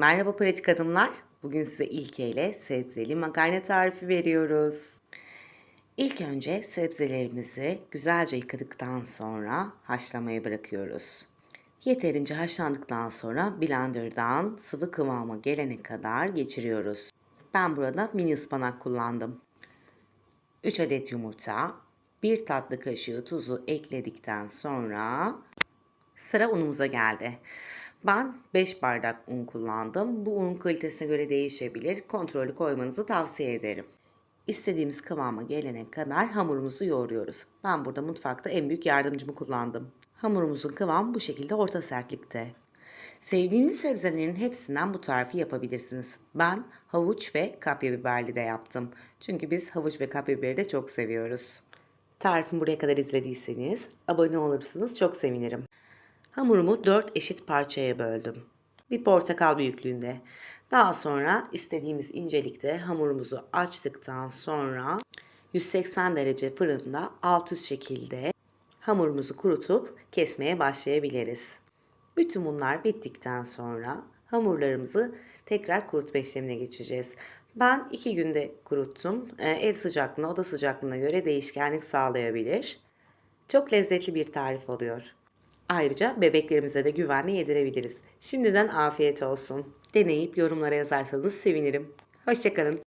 Merhaba pratik adımlar. Bugün size ilke ile sebzeli makarna tarifi veriyoruz. İlk önce sebzelerimizi güzelce yıkadıktan sonra haşlamaya bırakıyoruz. Yeterince haşlandıktan sonra blenderdan sıvı kıvama gelene kadar geçiriyoruz. Ben burada mini ıspanak kullandım. 3 adet yumurta, 1 tatlı kaşığı tuzu ekledikten sonra Sıra unumuza geldi. Ben 5 bardak un kullandım. Bu un kalitesine göre değişebilir. Kontrollü koymanızı tavsiye ederim. İstediğimiz kıvama gelene kadar hamurumuzu yoğuruyoruz. Ben burada mutfakta en büyük yardımcımı kullandım. Hamurumuzun kıvamı bu şekilde orta sertlikte. Sevdiğiniz sebzelerin hepsinden bu tarifi yapabilirsiniz. Ben havuç ve kapya biberli de yaptım. Çünkü biz havuç ve kapya biberi de çok seviyoruz. Tarifimi buraya kadar izlediyseniz abone olursanız çok sevinirim. Hamurumu 4 eşit parçaya böldüm. Bir portakal büyüklüğünde. Daha sonra istediğimiz incelikte hamurumuzu açtıktan sonra 180 derece fırında alt üst şekilde hamurumuzu kurutup kesmeye başlayabiliriz. Bütün bunlar bittikten sonra hamurlarımızı tekrar kurutma işlemine geçeceğiz. Ben iki günde kuruttum. Ee, Ev sıcaklığına, oda sıcaklığına göre değişkenlik sağlayabilir. Çok lezzetli bir tarif oluyor. Ayrıca bebeklerimize de güvenle yedirebiliriz. Şimdiden afiyet olsun. Deneyip yorumlara yazarsanız sevinirim. Hoşçakalın.